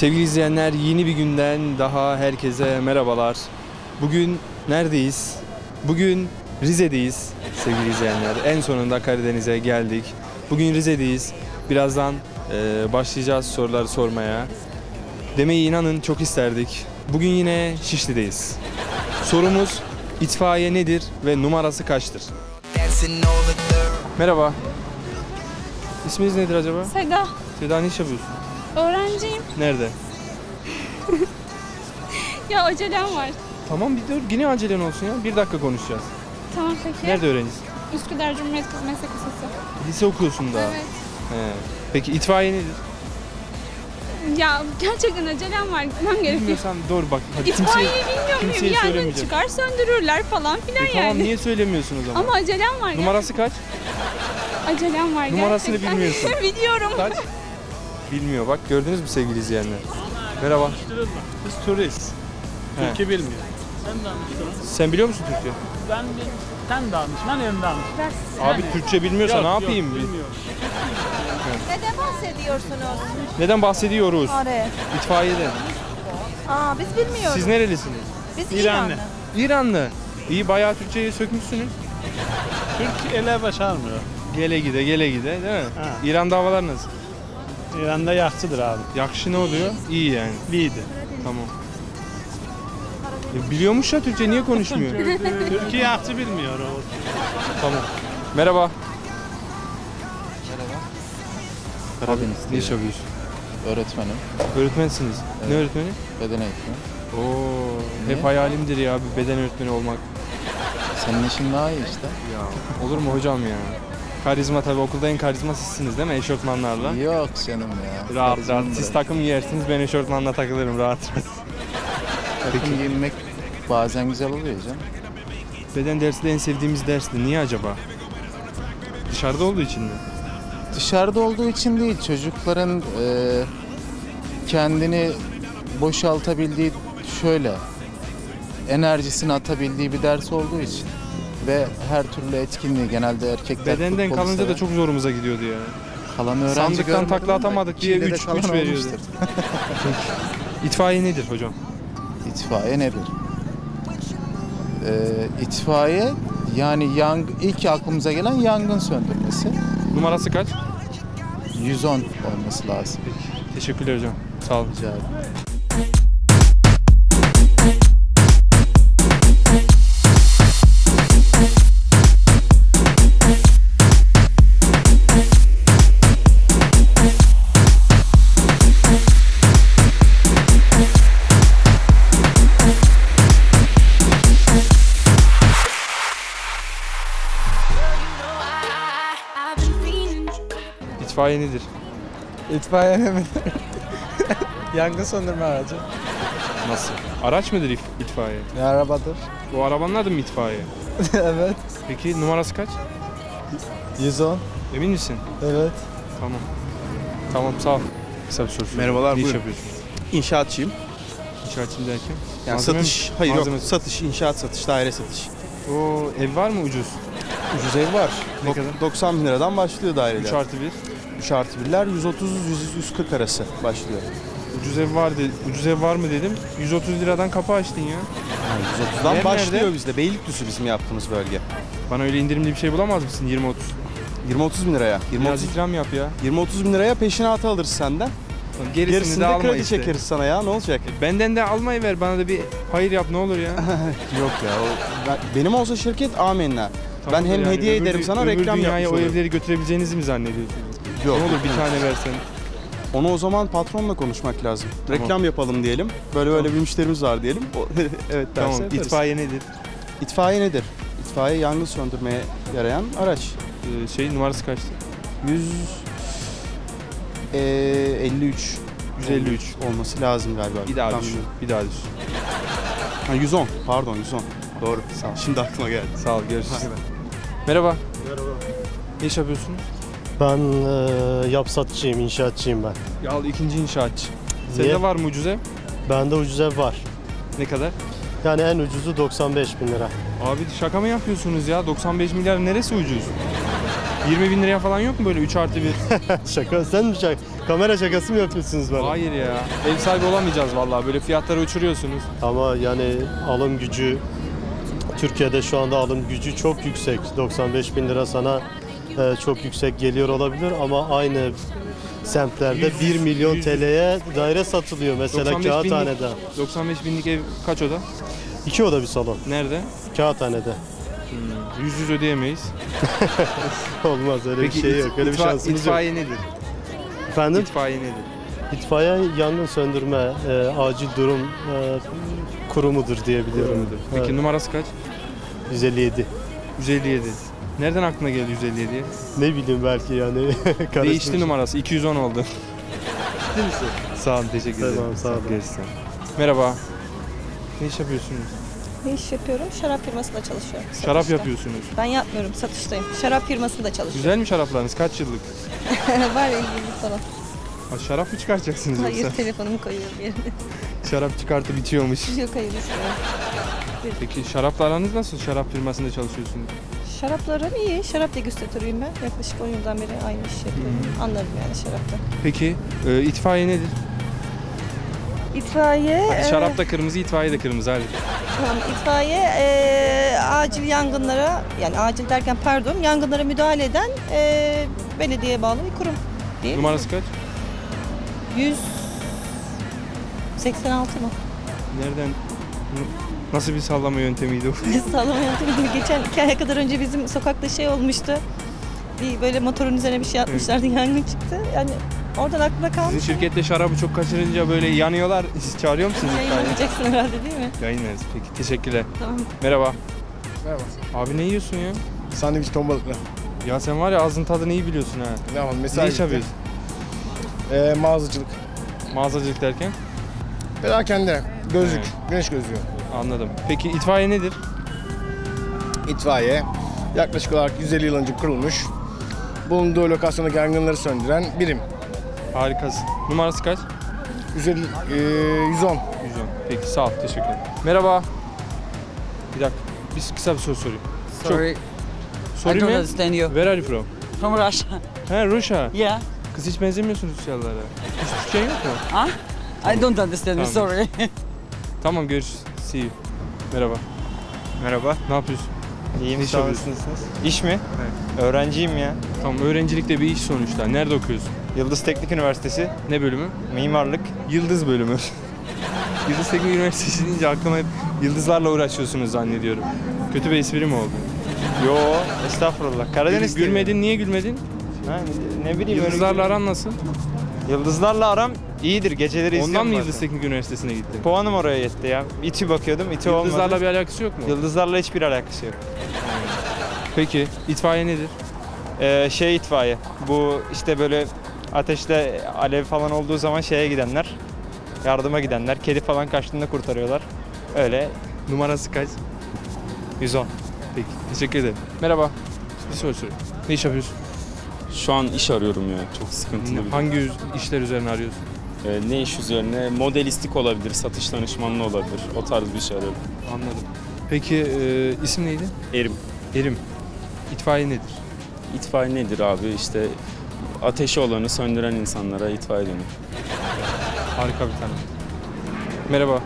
Sevgili izleyenler yeni bir günden daha herkese merhabalar. Bugün neredeyiz? Bugün Rize'deyiz sevgili izleyenler. En sonunda Karadeniz'e geldik. Bugün Rize'deyiz. Birazdan e, başlayacağız soruları sormaya. Demeyi inanın çok isterdik. Bugün yine Şişli'deyiz. Sorumuz itfaiye nedir ve numarası kaçtır? Merhaba. İsminiz nedir acaba? Seda, Seda ne iş yapıyorsun? Öğrenciyim. Nerede? Ya acelem var. Tamam bir dur yine acelen olsun ya. Bir dakika konuşacağız. Tamam peki. Nerede öğrencisin? Üsküdar Cumhuriyet Kız Meslek Lisesi. Lise okuyorsun daha. Evet. He. Peki itfaiye nedir? Ya gerçekten acelem var. Gitmem gerekiyor. Bilmiyorsan doğru bak. Hadi İtfaiye kimseye... bilmiyor muyum? kimseye Yangın söylemeyeceğim. çıkar söndürürler falan filan E tamam yani. niye söylemiyorsun o zaman? Ama acelem var. Numarası kaç? Acelem var Numarasını gerçekten. bilmiyorsun. Biliyorum. Kaç? Bilmiyor. Bak gördünüz mü sevgili izleyenler? Merhaba. Biz turist. He. Türkçe bilmiyor. Sen danıştın. Sen biliyor musun Türkçe? Ben bil, sen danış, ben hem danış. Abi Türkçe bilmiyorsa Yok, ne yok, yapayım? bilmiyorum. Neden bahsediyorsunuz? Neden bahsediyoruz? Are. İtfaiyeden. Aa biz bilmiyoruz. Siz nerelisiniz? Biz İranlı. İranlı. İranlı. İyi bayağı Türkçeyi sökmüşsünüz. Türk ele başarmıyor. Gele gide gele gide değil mi? Ha. İran'da havalar nasıl? İran'da yakçıdır abi. Yakışı ne oluyor? İyi yani. Liydi. Tamam. E, biliyormuş ya Türkçe niye konuşmuyor? Türkiye yakçı bilmiyor o. tamam. Merhaba. Karadeniz Ne iş yapıyorsun? öğretmenim, Öğretmensiniz. Ne öğretmeni? beden eğitimi. Oo, hep hayalimdir ya bir beden öğretmeni olmak. Senin işin daha iyi işte. Ya olur mu hocam ya? Karizma tabii okulda en karizma sizsiniz değil mi eşofmanlarla? Yok canım ya. Rahat Karizmam rahat. Siz bırak. takım giyersiniz ben eşofmanla takılırım rahat rahat. Takım giyinmek bazen güzel oluyor canım. Beden dersi de en sevdiğimiz dersti. Niye acaba? Dışarıda olduğu için mi? Dışarıda olduğu için değil, çocukların e, kendini boşaltabildiği şöyle, enerjisini atabildiği bir ders olduğu için. Ve her türlü etkinliği genelde erkekler Bedenden futbolu kalınca da çok zorumuza gidiyordu ya. kalan öğrenci sandıktan görmedim takla ama atamadık diye Çile'de üç- kalan üç veriyordu. olmuştur. İtfaiye nedir hocam? İtfaiye nedir? Ee, itfaiye yani yang, ilk aklımıza gelen yangın söndürmesi. Numarası kaç? 110 olması lazım. Teşekkürler hocam. Sağ olun. Rica ederim. İtfaiye mi? Yangın söndürme aracı. Nasıl? Araç mıdır if- itfaiye? Ne arabadır? O arabanın adı mı itfaiye? evet. Peki numarası kaç? 110. Emin misin? Evet. Tamam. Tamam sağ ol. Kısa bir soru sorayım. Merhabalar, Ne iş buyurun. yapıyorsun? İnşaatçıyım. İnşaatçım derken? Yani Malzeme mi? satış, hayır Malzeme- yok satış, inşaat satış, daire satış. O ev var mı ucuz? Ucuz ev var. Ne Dok- kadar? 90 bin liradan başlıyor 3 daireler. artı 1. 3 artı 1'ler 130-140 arası başlıyor. Ucuz ev var dedi. Ucuz ev var mı dedim. 130 liradan kapı açtın ya. Yani 130'dan Yer başlıyor nerede? bizde. Beylikdüzü bizim yaptığımız bölge. Bana öyle indirimli bir şey bulamaz mısın 20-30? 20-30 bin liraya. Biraz 20-30 ikram yap ya. 20-30 bin liraya peşinatı alırız senden. Gerisini, Gerisini de de kredi işte. çekeriz sana ya ne olacak? Benden de almayı ver bana da bir hayır yap ne olur ya. Yok ya o, ben- benim olsa şirket amenna. Tamamdır hem yani. hediye Öbür ederim sana, öbür reklam yapmış o evleri götürebileceğinizi mi zannediyorsun? Yok. Ne olur bir tane versen. Onu o zaman patronla konuşmak lazım. Tamam. Reklam yapalım diyelim. Böyle böyle bir müşterimiz var diyelim. O, evet derse Tamam. yaparız. İtfaiye nedir? İtfaiye nedir? İtfaiye yangın söndürmeye yarayan araç. Ee, şey numarası kaçtı? 100 eee, 53 153. olması lazım galiba. Bir daha Tam düş. bilmiyorum. Bir daha düş. Ha, 110 pardon 110. Doğru. Sağ ol. Şimdi aklıma geldi. Sağ ol görüşürüz. Merhaba. Merhaba. Ne iş yapıyorsun? Ben e, yapsatçıyım, inşaatçıyım ben. Ya al ikinci inşaatçı. Niye? Sende var mı ucuz ev? Bende ucuz ev var. Ne kadar? Yani en ucuzu 95 bin lira. Abi şaka mı yapıyorsunuz ya? 95 milyar neresi ucuz? 20 bin liraya falan yok mu böyle 3 artı 1? Şaka sen mi şaka? Kamera şakası mı yapıyorsunuz bana? Hayır ya. Ev sahibi olamayacağız vallahi. Böyle fiyatları uçuruyorsunuz. Ama yani alım gücü Türkiye'de şu anda alım gücü çok yüksek. 95 bin lira sana e, çok yüksek geliyor olabilir ama aynı semtlerde Yüz- 1 milyon yüz- TL'ye daire satılıyor mesela 95 binlik- Kağıthane'de. 95 binlik ev kaç oda? İki oda bir salon Nerede? Kağıthane'de. Yüz yüz ödeyemeyiz. Olmaz öyle Peki bir şey yok. Öyle bir itfa- şansımız yok. itfaiye nedir? Efendim? İtfaiye nedir? İtfaiye yangın söndürme, e, acil durum e, kurumudur diye biliyorum. Peki Evet, numarası kaç? 157. 157. Nereden aklına geldi 157'ye? Ne bileyim belki yani. Değişti numarası. 210 oldu. Ciddi misin? Sağ olun, teşekkür Tamam, ederim. sağ olun. Görüşürüz. Merhaba. Ne iş yapıyorsunuz? Ne iş yapıyorum? Şarap firmasında çalışıyorum. Şarap Satışta. yapıyorsunuz. Ben yapmıyorum, satıştayım. Şarap firmasında çalışıyorum. Güzel mi şaraplarınız? Kaç yıllık? Var ya ilgili falan. Ha, şarap mı çıkartacaksınız Hayır, yoksa? telefonumu koyuyorum yerine. Şarap çıkartıp içiyormuş. Yok hayır, istiyorum. Peki şarapla aranız nasıl? Şarap firmasında çalışıyorsunuz. Şaraplarım iyi. Şarap degüstatörüyüm ben. Yaklaşık 10 yıldan beri aynı iş yapıyorum. Anlarım yani şarapta. Peki e, itfaiye nedir? İtfaiye... Hadi e, şarap da kırmızı, itfaiye de kırmızı. Hadi. Tamam, itfaiye e, acil yangınlara, yani acil derken pardon, yangınlara müdahale eden e, belediyeye bağlı bir kurum. Değil mi? Numarası kaç? 186 mı? Nereden? Nasıl bir sallama yöntemiydi o? Sallama yöntemi geçen iki ay kadar önce bizim sokakta şey olmuştu. Bir böyle motorun üzerine bir şey atmışlardı, yangın çıktı. Yani oradan aklımda kalmış. Sizin şirkette şarabı çok kaçırınca böyle yanıyorlar. Siz çağırıyor musunuz itfaiye? Yayınlanacaksın herhalde değil mi? Yayınlarız. Peki teşekkürler. Tamam. Merhaba. Merhaba. Abi ne yiyorsun ya? Sandviç ton balıklı. Ya sen var ya ağzın tadını iyi biliyorsun ha. Ne yapalım? Ne Mesai iş bitti. yapıyorsun? Ee, mağazacılık. Mağazacılık derken? Perakende. Gözlük. Evet. Güneş gözlüğü. Anladım. Peki itfaiye nedir? İtfaiye. Yaklaşık olarak 150 yıl önce kurulmuş. Bulunduğu lokasyonda yangınları söndüren birim. Harikasın. Numarası kaç? 150, ee, 110. 110. Peki sağ ol. Teşekkür ederim. Merhaba. Bir dakika. Bir kısa bir soru sorayım. Sorry, I Sorayım don't understand you. Where are you from? From Russia. He Rusya. Yeah. Kız hiç benzemiyorsunuz Rusyalılara. Hiç Türkçen yok mu? Huh? I don't understand you. Tamam. Sorry. Tamam görüşürüz. See you. Merhaba. Merhaba. Ne yapıyorsun? İyiyim iş sağ yapıyorsun? İş mi? Öğrenciyim ya. Tamam öğrencilikte bir iş sonuçta. Nerede okuyorsun? Yıldız Teknik Üniversitesi Ne bölümü? mimarlık. Yıldız bölümü. Yıldız Teknik Üniversitesi deyince aklıma hep yıldızlarla uğraşıyorsunuz zannediyorum. Kötü bir espri mi oldu? Yo estağfurullah. Karadeniz Gül- Gülmedin, niye gülmedin? Ha, ne bileyim Yıldızlarla aran nasıl? Yıldızlarla aram iyidir. Geceleri Ondan izliyorum mı bazen. Yıldız Teknik Üniversitesi'ne gittin? Puanım oraya yetti ya. İTÜ bakıyordum. İTÜ Yıldızlarla olmadı. bir alakası yok mu? Yıldızlarla hiçbir alakası yok. Peki itfaiye nedir? Ee, şey itfaiye. Bu işte böyle ateşte alev falan olduğu zaman şeye gidenler. Yardıma gidenler. Kedi falan kaçtığında kurtarıyorlar. Öyle Numarası kaç? 110. Peki teşekkür ederim. Merhaba. Bir soru sorayım. Ne iş yapıyorsun? Şu an iş arıyorum ya. Çok sıkıntılı bir Hangi işler üzerine arıyorsun? Ee, ne iş üzerine? Modelistik olabilir, satış danışmanlığı olabilir. O tarz bir şey arıyorum. Anladım. Peki e, isim neydi? Erim. Erim. İtfaiye nedir? İtfaiye nedir abi? İşte ateşi olanı söndüren insanlara itfaiye denir. Harika bir tane. Merhaba.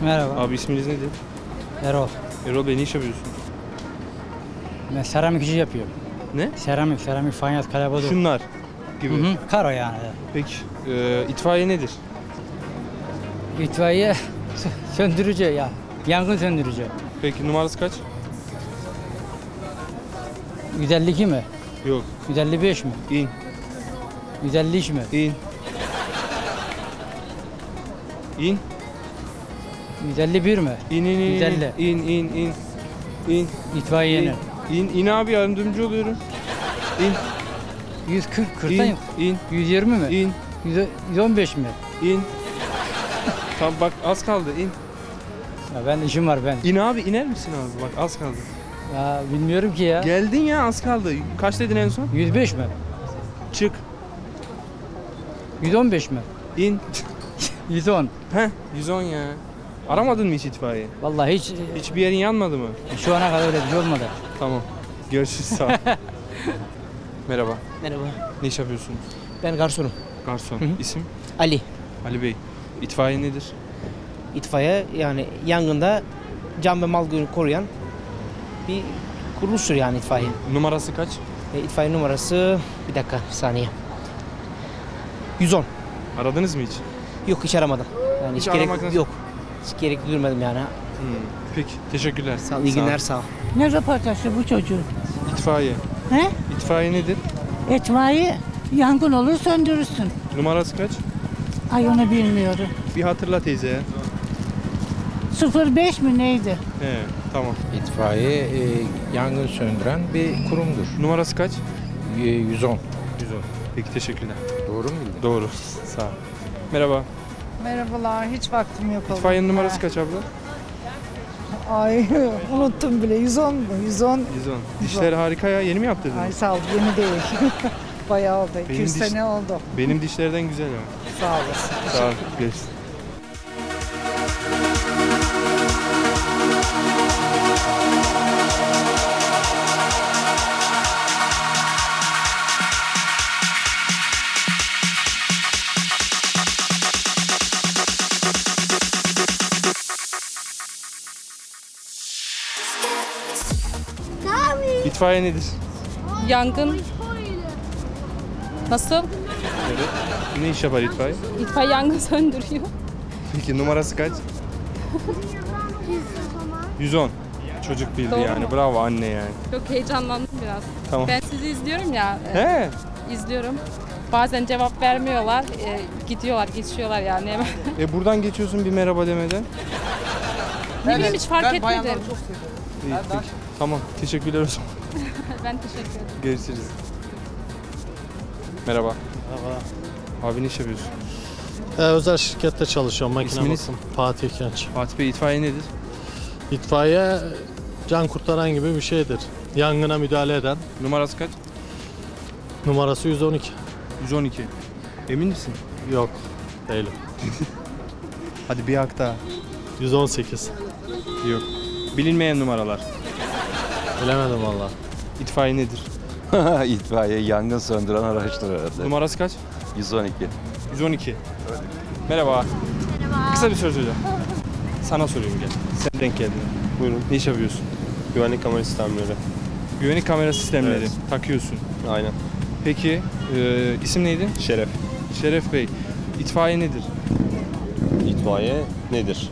Merhaba. Abi isminiz nedir? Erol. Erol Bey ne iş yapıyorsun? Ben seramik işi yapıyorum. Ne? Seramik, seramik, fayans, kalabalık. Şunlar gibi. Hı hı, Karo yani. Peki e, itfaiye nedir? İtfaiye sö- söndürücü ya. Yangın söndürücü. Peki numarası kaç? 152 mi? Yok. 155 mi? İn. 153 mi? İn. İn. 151 mi? İn in in in. 150. İn in in. İn. İtfaiyenin. İn, in abi yardımcı oluyorum. İn. 140, 40'tan İn. yok. İn. 120 mi? İn. 100 115 mi? İn. Tamam bak az kaldı in. Ya ben işim var ben. İn abi iner misin abi? Bak az kaldı. Ya bilmiyorum ki ya. Geldin ya az kaldı. Kaç dedin en son? 105 mi? Çık. 115 mi? İn. 110. Heh 110 ya. Aramadın mı hiç itfaiye? Vallahi hiç Hiçbir yerin yanmadı mı? şu ana kadar öyle bir şey olmadı. Tamam. Görüşürüz sağ ol. Merhaba. Merhaba. Ne iş yapıyorsunuz? Ben garsonum. Garson. Hı hı. İsim? Ali. Ali Bey. İtfaiye nedir? İtfaiye yani yangında can ve mal koruyan bir kuruluştur yani itfaiye. Numarası kaç? E, itfaiye numarası bir dakika bir saniye. 110. Aradınız mı hiç? Yok hiç aramadım. Yani hiç, Hiç gerek nasıl? yok. Hiç gerek duymadım yani. Hmm. Peki. Teşekkürler. Sağ ol, iyi günler sağ ol. Ne röportajı bu çocuğun? İtfaiye. He? İtfaiye nedir? Etfaiye yangın olur söndürürsün. Numarası kaç? Ay onu bilmiyorum. Bir hatırla teyze ya. 05 mi neydi? He, tamam. İtfaiye e, yangın söndüren bir kurumdur. Numarası kaç? E, 110. 110. Peki teşekkürler. Doğru mu bildin? Doğru. Sağ ol. Merhaba. Merhabalar, hiç vaktim yok. İtfaiyenin numarası kaç abla? Ay unuttum bile. 110 mu? 110. 110. Dişler harika ya. Yeni mi yaptırdın? Ay sağ ol, yeni değil. Bayağı oldu. Benim 200 diş- sene oldu. Benim dişlerden güzel ama. Sağ olasın. Sağ ol. Görüşürüz. İtfaiye nedir? Yangın. Nasıl? Evet. Ne iş yapar itfaiye? İtfaiye yangın söndürüyor. Peki numarası kaç? 110. Çocuk bildi Doğru yani. mu? Bravo anne yani. Çok heyecanlandım biraz. Tamam. Ben sizi izliyorum ya. e, He. izliyorum. Bazen cevap vermiyorlar. e, gidiyorlar, geçiyorlar yani hemen. E buradan geçiyorsun bir merhaba demeden. ne bileyim hiç fark etmedim. İyi, peki. Tamam. Teşekkürler o zaman. ben teşekkür ederim. Görüşürüz. Merhaba. Merhaba. Abi ne iş yapıyorsun? Ee, özel şirkette çalışıyorum. Makine İsminiz? bakım. Fatih Genç. Fatih Bey itfaiye nedir? İtfaiye can kurtaran gibi bir şeydir. Yangına müdahale eden. Numarası kaç? Numarası 112. 112. Emin misin? Yok. Değilim. Hadi bir hak daha. 118. Yok. Bilinmeyen numaralar. Bilemedim valla. İtfaiye nedir? İtfaiye yangın söndüren araçtır herhalde. Numarası kaç? 112. 112. Merhaba. Kısa bir soru soracağım. Sana sorayım gel. Sen denk geldin. Buyurun. Ne iş yapıyorsun? Güvenlik kamera sistemleri. Güvenlik kamera sistemleri Evet. takıyorsun. Aynen. Peki e, isim neydi? Şeref. Şeref Bey. İtfaiye nedir? İtfaiye nedir?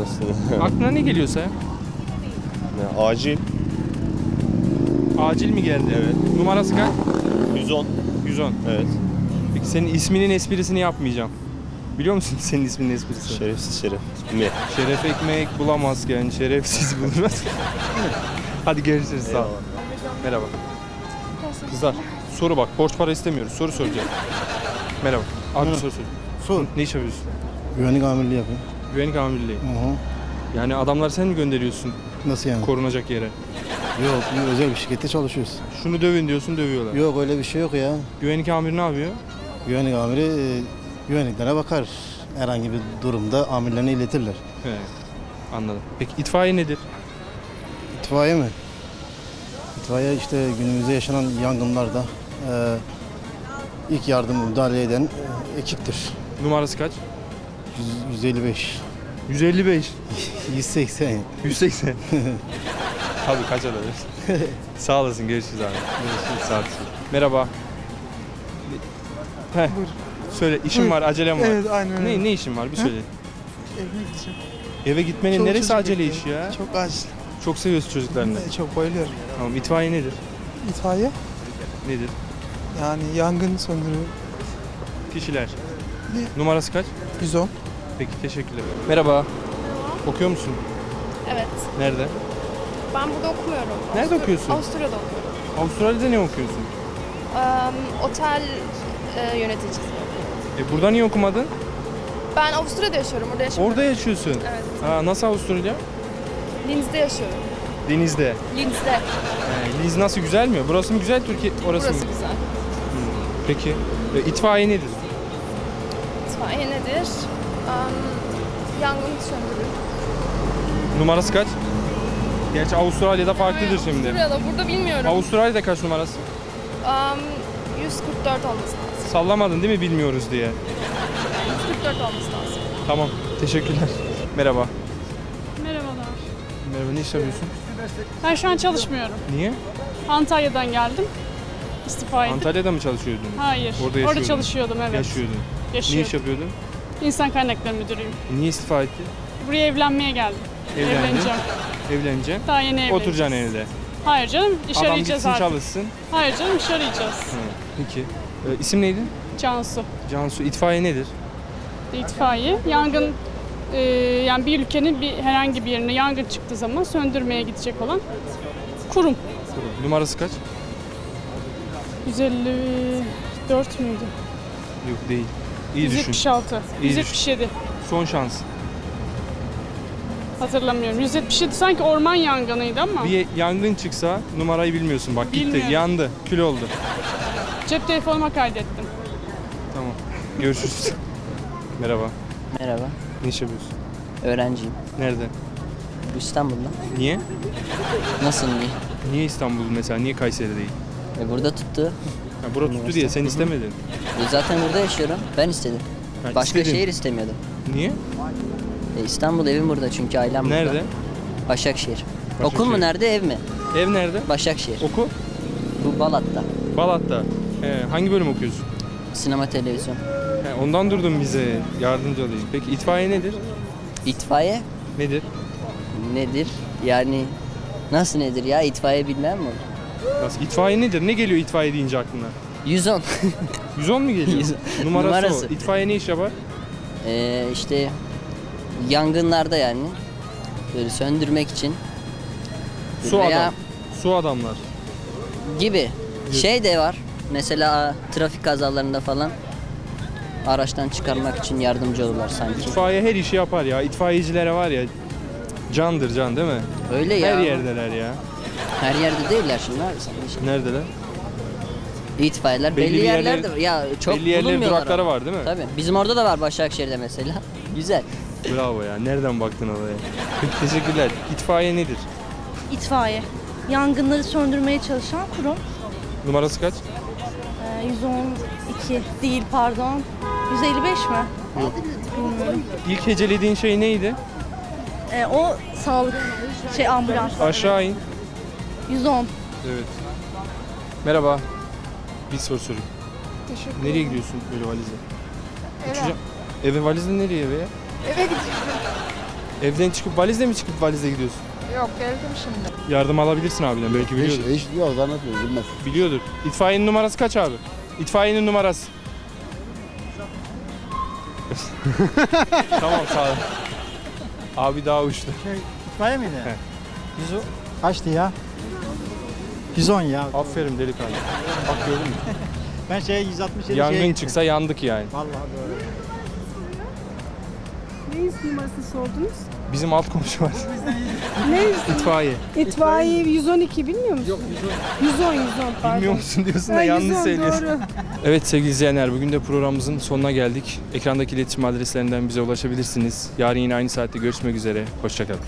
Nasıl? Aklına ne geliyorsa ya? Acil. Acil mi geldi? Evet. Numarası kaç? 110. 110. Evet. Peki senin isminin esprisini yapmayacağım. Biliyor musun senin isminin esprisini? Şerefsiz şeref. Mi? Şeref ekmek bulamazken şerefsiz bulunmaz. Hadi görüşürüz sağ ol. Merhaba. Kızlar soru bak borç para istemiyoruz soru soracağım. Merhaba. Abi bir soru sor. Sor. Ne iş yapıyorsun? Güvenlik amirliği yapıyorum. Güvenlik amirliği. Hı Yani adamlar sen mi gönderiyorsun Nasıl yani? korunacak yere? Yok, özel bir şirkette çalışıyoruz. Şunu dövün diyorsun dövüyorlar. Yok öyle bir şey yok ya. Güvenlik amiri ne yapıyor? Güvenlik amiri e, güvenliklere bakar. Herhangi bir durumda amirlerine iletirler. He. Anladım. Peki itfaiye nedir? İtfaiye mi? İtfaiye işte günümüzde yaşanan yangınlarda e, ilk yardım müdahale eden e, ekiptir. Numarası kaç? Yüz- 155. 155. 180. 180. Tabii kaç alırız? Sağ olasın görüşürüz abi. Görüşürüz sağ olasın. Merhaba. Heh. Söyle işim var acelem var. Evet, aynen öyle. Ne, ne işin var bir söyle. Evine gideceğim. Eve gitmenin Çoluk neresi çocuk acele iş ya? Çok acil. Çok seviyorsun çocuklarını. De çok bayılıyorum. Tamam itfaiye nedir? İtfaiye Nedir? yani yangın söndürüyor. Kişiler. Ne? Numarası kaç? 110. Peki teşekkürler. Merhaba. Okuyor musun? Evet. Nerede? Ben burada okumuyorum. Nerede Avustur- okuyorsun? Avusturya'da okuyorum. Avustralya'da ne okuyorsun? Eee, otel e, yöneticisi. E burada niye okumadın? Ben Avusturya'da yaşıyorum. Burada yaşamıyorum. Orada yaşıyorsun. Evet. Ha, nasıl Avusturya? Linz'de yaşıyorum. Denizde. Linz'de. He, Liz nasıl güzel mi? Burası mı güzel Türkiye orası Burası mı? güzel. Peki. E, itfaiye nedir? İtfaiye nedir? Eee, yangın söndürür. Numarası kaç? Gerçi Avustralya'da farklıdır şimdi. Avustralya'da burada bilmiyorum. Avustralya'da kaç numarası? Um, 144 olması lazım. Sallamadın değil mi bilmiyoruz diye. 144 olması lazım. Tamam. Teşekkürler. Merhaba. Merhabalar. Merhaba ne iş yapıyorsun? Ben şu an çalışmıyorum. Niye? Antalya'dan geldim. İstifa ettim. Antalya'da mı çalışıyordun? Hayır. Orada yaşıyordun. çalışıyordum evet. Yaşıyordun. Ne iş yapıyordun? İnsan kaynakları müdürüyüm. Niye istifa ettin? Buraya evlenmeye geldim. Evlendin. Evleneceğim. Evleneceksin. Daha yeni evleneceğiz. Oturacaksın evde. Hayır canım iş Adam arayacağız gitsin artık. çalışsın. Hayır canım iş arayacağız. Hı, Peki. Ee, isim neydi? Cansu. Cansu. İtfaiye nedir? itfaiye. Yangın e, yani bir ülkenin bir herhangi bir yerine yangın çıktığı zaman söndürmeye gidecek olan kurum. Numarası kaç? 154 müydü? Yok değil. İyi düşün. 176. İyi düşün. 177. Son şans. Hatırlamıyorum. 177 sanki orman yangınıydı ama Bir yangın çıksa numarayı bilmiyorsun bak gitti Bilmiyorum. yandı kül oldu. cep telefonuma kaydettim. Tamam görüşürüz. Merhaba Merhaba, ne iş yapıyorsun? öğrenciyim. Nerede? İstanbul'da. Niye? Nasıl niye? Niye İstanbul mesela niye Kayseri değil? E burada tuttu. Ha, bura tuttu diye sen istemedin. E zaten burada yaşıyorum. Ben istedim. Ha, Başka istedin. şehir istemiyordum. Niye? E İstanbul evim burada çünkü ailem burada. Nerede? Başakşehir. Okul mu nerede, ev mi? Ev nerede? Başakşehir. Oku. Bu Balat'ta. Balat'ta. He, hangi bölüm okuyorsun? Sinema, televizyon. He, ondan durdum bize yardımcı olayım. Peki itfaiye nedir? İtfaiye Nedir? nedir? Yani nasıl nedir ya? İtfaiye bilmem mi? Nasıl? İtfaiye nedir? Ne geliyor itfaiye deyince aklına? 110. 110 mu geliyor? 110. Numarası, Numarası. o. İtfaiye ne iş yapar? Ee, işte yangınlarda yani böyle söndürmek için Su veya adam. Su adamlar. gibi şey de var. Mesela trafik kazalarında falan araçtan çıkarmak için yardımcı olurlar sanki. İtfaiye her işi yapar ya. İtfaiyecilere var ya candır can değil mi? Öyle ya. Her yerdeler ya. Her yerde değiller şimdi abi sen de şey. Neredeler? İtfaiyeler belli, Belli bir yerler- yerlerde ya çok belli yerlerin bulunmuyorlar durakları ama. var değil mi? Tabii. Bizim orada da var Başakşehir'de mesela. Güzel. Bravo ya. Nereden baktın olaya? Teşekkürler. İtfaiye nedir? İtfaiye. Yangınları söndürmeye çalışan kurum. Numarası kaç? Ee, 112 değil pardon. 155 mi? Yok. Bilmiyorum. İlk hecelediğin şey neydi? Ee, o sağlık şey ambulans. Aşağı in. 110. Evet. Merhaba. Bir soru sorayım. Teşekkür Nereye gidiyorsun böyle valizle? Eve. Uçacağım. Eve valizle nereye eve ya? Eve gideceğim. Evden çıkıp valizle mi çıkıp valizle gidiyorsun? Yok geldim şimdi. Yardım alabilirsin abiden belki biliyordur. Hiç, hiç yok zannetmiyorum bilmez. Biliyordur. İtfaiyenin numarası kaç abi? İtfaiyenin numarası. tamam sağ ol. Abi daha uçtu. İtfaiye miydi? He. 110. Kaçtı ya? 110 ya. Aferin delikanlı. Bak gördün mü? Ben şey 167 Yangın şeye gittim. çıksa yandık yani. Vallahi doğru. Neyiz numarasını sordunuz? Bizim alt komşu var. Ne? İtfaiye. İtfaiye 112 bilmiyor musun? Yok 110. 110 110 pardon. Bilmiyor musun diyorsun da yanlış 110, söylüyorsun. doğru. Evet sevgili izleyenler bugün de programımızın sonuna geldik. Ekrandaki iletişim adreslerinden bize ulaşabilirsiniz. Yarın yine aynı saatte görüşmek üzere. Hoşçakalın.